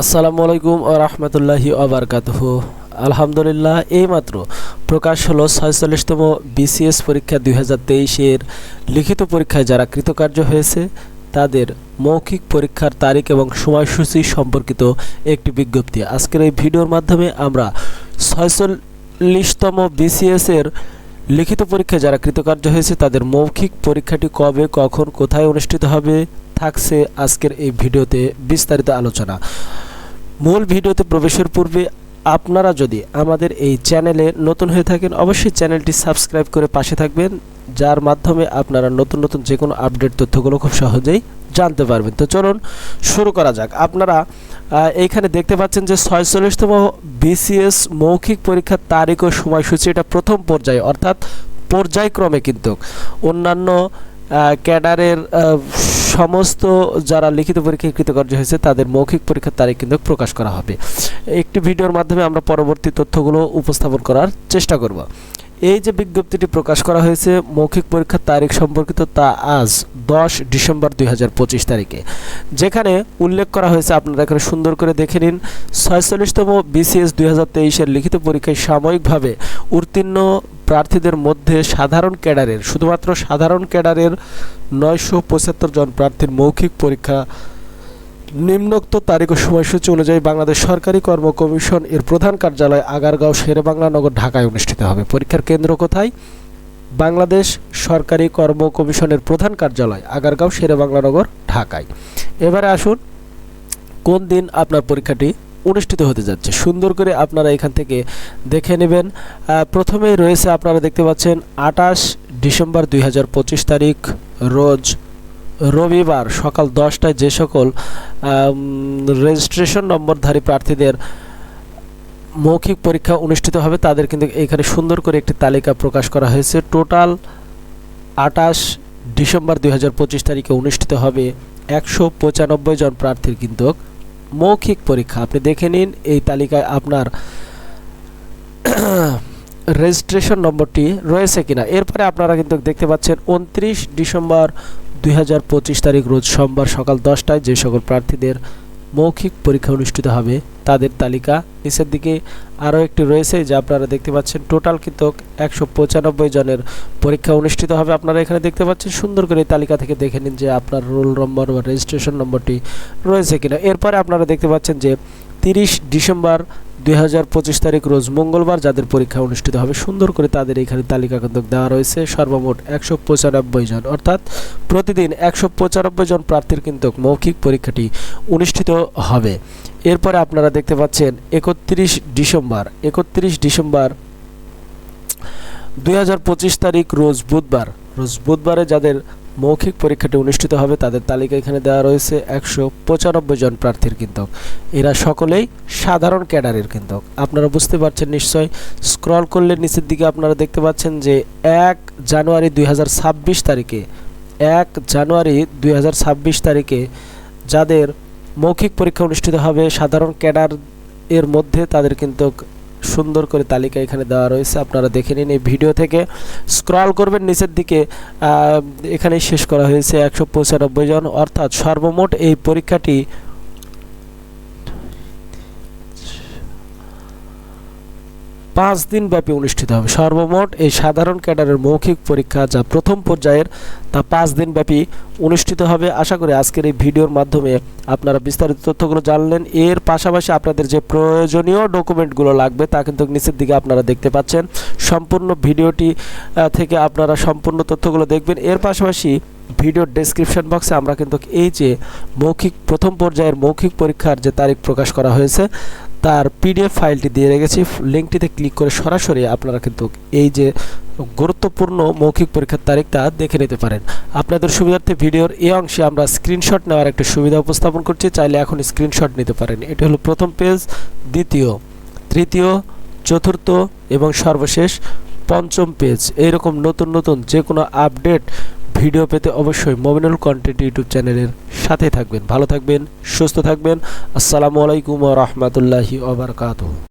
আসসালামু আলাইকুম রহমতুল্লাহি আবরকাতহ আলহামদুলিল্লাহ, এইমাত্র প্রকাশ হলো ছয়চল্লিশতম বিসিএস পরীক্ষা দুই হাজার তেইশের লিখিত পরীক্ষায় যারা কৃতকার্য হয়েছে, তাদের মৌখিক পরীক্ষার তারিখ এবং সময়সূচি সম্পর্কিত একটি বিজ্ঞপ্তি। আজকের এই ভিডিওর মাধ্যমে আমরা ছয়চল্লিশতম বিসিএস এর লিখিত পরীক্ষায় যারা কৃতকার্য হয়েছে, তাদের মৌখিক পরীক্ষাটি কবে, কখন, কোথায় অনুষ্ঠিত হবে, থাকছে আজকের এই ভিডিওতে বিস্তারিত আলোচনা। মূল ভিডিওতে প্রবেশের পূর্বে আপনারা যদি আমাদের এই চ্যানেলে নতুন হয়ে থাকেন, অবশ্যই চ্যানেলটি সাবস্ক্রাইব করে পাশে থাকবেন, যার মাধ্যমে আপনারা নতুন নতুন যে কোনো আপডেট তথ্যগুলো খুব সহজেই জানতে পারবেন। তো চলুন শুরু করা যাক। আপনারা এইখানে দেখতে পাচ্ছেন যে ছয়চল্লিশতম বিসিএস মৌখিক পরীক্ষার তারিখ ও সময়সূচি এটা প্রথম পর্যায়ে, অর্থাৎ পর্যায়ক্রমে কিন্তু অন্যান্য ক্যাডারের সমস্ত যারা লিখিত পরীক্ষায় কৃতকার্য হয়েছে, তাদের মৌখিক পরীক্ষার তারিখ কিন্তু প্রকাশ করা হবে। একটি ভিডিওর মাধ্যমে আমরা পরবর্তী তথ্যগুলো উপস্থাপন করার চেষ্টা করব। এই যে বিজ্ঞপ্তিটি প্রকাশ করা হয়েছে, মৌখিক পরীক্ষার তারিখ সম্পর্কিত তা আজ দশ ডিসেম্বর দুই হাজার পঁচিশ তারিখে। যেখানে উল্লেখ করা হয়েছে, আপনারা এখানে সুন্দর করে দেখে নিন, ছয়চল্লিশতম বিসিএস দুই হাজার লিখিত পরীক্ষায় সাময়িকভাবে উত্তীর্ণ প্রার্থীদের মধ্যে সাধারণ ক্যাডারের, শুধুমাত্র সাধারণ ক্যাডারের নয়শো পঁচাত্তর জন প্রার্থীর মৌখিক পরীক্ষা। নিম্নোক্ত তারিখ ও সময়সূচি অনুযায়ী বাংলাদেশ সরকারি কর্ম কমিশন এর প্রধান কার্যালয় আগারগাঁও শেরেবাংলা নগর ঢাকায় অনুষ্ঠিত হবে। পরীক্ষার কেন্দ্র কোথায়? বাংলাদেশ সরকারি কর্ম কমিশনের প্রধান কার্যালয় আগারগাঁও শেরেবাংলা নগর ঢাকায়। এবারে আসুন, কোন দিন আপনার পরীক্ষাটি অনুষ্ঠিত হতে যাচ্ছে? সুন্দর করে আপনারা এখান থেকে দেখে নেবেন। প্রথমেই রয়েছে আপনারা দেখতে পাচ্ছেন আটাশ ডিসেম্বর দুই হাজার পঁচিশ তারিখ, রোজ রবিবার সকাল দশটায় যে সকল রেজিস্ট্রেশন নম্বরধারী প্রার্থীদের মৌখিক পরীক্ষা অনুষ্ঠিত হবে, তাদের কিন্তু এখানে সুন্দর করে একটি তালিকা প্রকাশ করা হয়েছে। টোটাল আটাশ ডিসেম্বর দু হাজার পঁচিশ তারিখে অনুষ্ঠিত হবে একশো পঁচানব্বই জন প্রার্থীর কিন্তু মৌখিক পরীক্ষা। আপনি দেখে নিন, এই তালিকায় আপনার রেজিস্ট্রেশন নম্বরটি রয়েছে কিনা। এরপরে আপনারা কিন্তু দেখতে পাচ্ছেন, উনত্রিশ ডিসেম্বর দু হাজার পঁচিশ তারিখ রোজ সোমবার সকাল দশটায় যে সকল প্রার্থীদের মৌখিক পরীক্ষা অনুষ্ঠিত হবে, তাদের তালিকা নিচের দিকে আরও একটি রয়েছে যা আপনারা দেখতে পাচ্ছেন। টোটাল কিন্তু একশো পঁচানব্বই জনের পরীক্ষা অনুষ্ঠিত হবে। আপনারা এখানে দেখতে পাচ্ছেন, সুন্দর করে তালিকা থেকে দেখে নিন যে আপনার রোল নম্বর বা রেজিস্ট্রেশন নম্বরটি রয়েছে কিনা। এরপরে আপনারা দেখতে পাচ্ছেন যে তিরিশ ডিসেম্বর দুই তারিখ রোজ মঙ্গলবার যাদের পরীক্ষা অনুষ্ঠিত হবে, সুন্দর করে তাদের এখানে তালিকা কিন্তু দেওয়া রয়েছে। সর্বমোট একশো পঁচানব্বই জন। অর্থাৎ প্রতিদিন একশো পঁচানব্বই জন প্রার্থীর কিন্তু মৌখিক পরীক্ষাটি অনুষ্ঠিত হবে। এরপরে আপনারা দেখতে পাচ্ছেন, একত্রিশ ডিসেম্বর। একত্রিশ ডিসেম্বর দুই হাজার পঁচিশ তারিখ রোজ বুধবার। রোজ বুধবারে যাদের মৌখিক পরীক্ষাটি অনুষ্ঠিত হবে। তাদের তালিকা এখানে দেওয়া রয়েছে একশো পঁচানব্বই জন প্রার্থীর কিন্তু এরা সকলেই সাধারণ ক্যাডারের কিন্তু আপনারা বুঝতে পারছেন নিশ্চয়, স্ক্রল করলে নিচের দিকে আপনারা দেখতে পাচ্ছেন যে এক জানুয়ারি দুই হাজার ছাব্বিশ তারিখে, এক জানুয়ারি দুই হাজার ছাব্বিশ তারিখে যাদের মৌখিক পরীক্ষা অনুষ্ঠিত হবে, সাধারণ ক্যাডার এর মধ্যে তাদের কিন্তু সুন্দর করে তালিকা এখানে দেওয়া রয়েছে। আপনারা দেখে নিন এই ভিডিও থেকে। স্ক্রল করবেন, নিচের দিকে এখানেই শেষ করা হয়েছে একশো পঁচানব্বই জন। অর্থাৎ সর্বমোট এই পরীক্ষাটি পাঁচ দিন ব্যাপী অনুষ্ঠিত হবে। সর্বমোট এই সাধারণ ক্যাডারের মৌখিক পরীক্ষা যা প্রথম পর্যায়ের, তা পাঁচ দিন ব্যাপী অনুষ্ঠিত হবে। আশা করি আজকের এই ভিডিওর মাধ্যমে আপনারা বিস্তারিত তথ্যগুলো জানলেন। এর পাশাপাশি আপনাদের যে প্রয়োজনীয় ডকুমেন্টগুলো লাগবে, তা কিন্তু নিচের দিকে আপনারা দেখতে পাচ্ছেন। সম্পূর্ণ ভিডিওটি থেকে আপনারা সম্পূর্ণ তথ্যগুলো দেখবেন। এর পাশাপাশি ভিডিওর ডেসক্রিপশন বক্সে আমরা কিন্তু এই যে মৌখিক, প্রথম পর্যায়ের মৌখিক পরীক্ষার যে তারিখ প্রকাশ করা হয়েছে, তার পিডিএফ ফাইলটি দিয়ে রেখেছি। লিঙ্কটিতে ক্লিক করে সরাসরি আপনারা কিন্তু এই যে গুরুত্বপূর্ণ মৌখিক পরীক্ষার তারিখটা দেখে নিতে পারেন। আপনাদের সুবিধার্থে ভিডিওর এই অংশে আমরা স্ক্রিনশট নেওয়ার একটা সুবিধা উপস্থাপন করছি। চাইলে এখন স্ক্রিনশট নিতে পারেন। এটি হলো প্রথম পেজ দ্বিতীয়, তৃতীয়, চতুর্থ এবং সর্বশেষ পঞ্চম পেজ এইরকম নতুন নতুন যে কোনো আপডেট ভিডিও পেতে অবশ্যই মোমিনুল কন্টেন্ট ইউটিউব চ্যানেলের সাথে থাকবেন। ভালো থাকবেন, সুস্থ থাকবেন। আসসালামু আলাইকুম রহমতুল্লাহি ওবরকাত